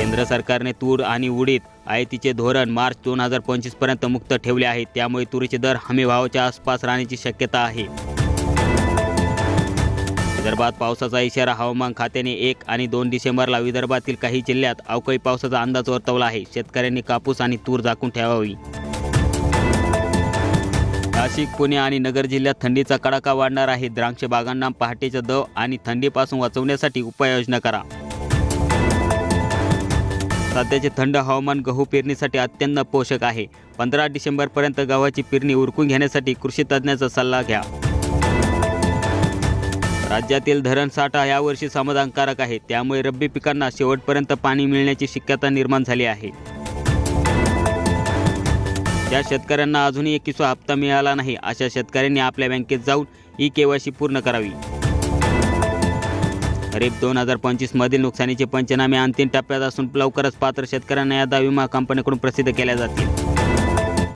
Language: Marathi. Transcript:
केंद्र सरकारने तूर आणि उडीद आयातीचे धोरण मार्च दोन हजार पंचवीसपर्यंत मुक्त ठेवले आहे. त्यामुळे तुरीचे दर हमी भावाच्या आसपास राहण्याची शक्यता आहे. विदर्भात पावसाचा इशारा हवामान खात्याने एक आणि दोन डिसेंबरला विदर्भातील काही जिल्ह्यात अवकाळी पावसाचा अंदाज वर्तवला आहे. शेतकऱ्यांनी कापूस आणि तूर झाकून ठेवावी. नाशिक पुणे आणि नगर जिल्ह्यात थंडीचा कडाका वाढणार आहे. द्राक्ष बागांना पहाटेचा दव आणि थंडीपासून वाचवण्यासाठी उपाययोजना करा. सध्याचे थंड हवामान गहू पेरणीसाठी अत्यंत पोषक आहे. पंधरा डिसेंबरपर्यंत गव्हाची पेरणी उरकून घेण्यासाठी कृषी तज्ज्ञाचा सल्ला घ्या. राज्यातील धरण साठा यावर्षी समाधानकारक आहे. त्यामुळे रब्बी पिकांना शेवटपर्यंत पाणी मिळण्याची शक्यता निर्माण झाली आहे. ज्या शेतकऱ्यांना अजूनही एकविसवा हप्ता मिळाला नाही अशा शेतकऱ्यांनी आपल्या बँकेत जाऊन ई केवायसी पूर्ण करावी. खरीप दोन हजार पंचवीसमधील नुकसानीचे पंचनामे अंतिम टप्प्यात असून लवकरच पात्र शेतकऱ्यांना या विमा कंपनीकडून प्रसिद्ध केल्या जातील.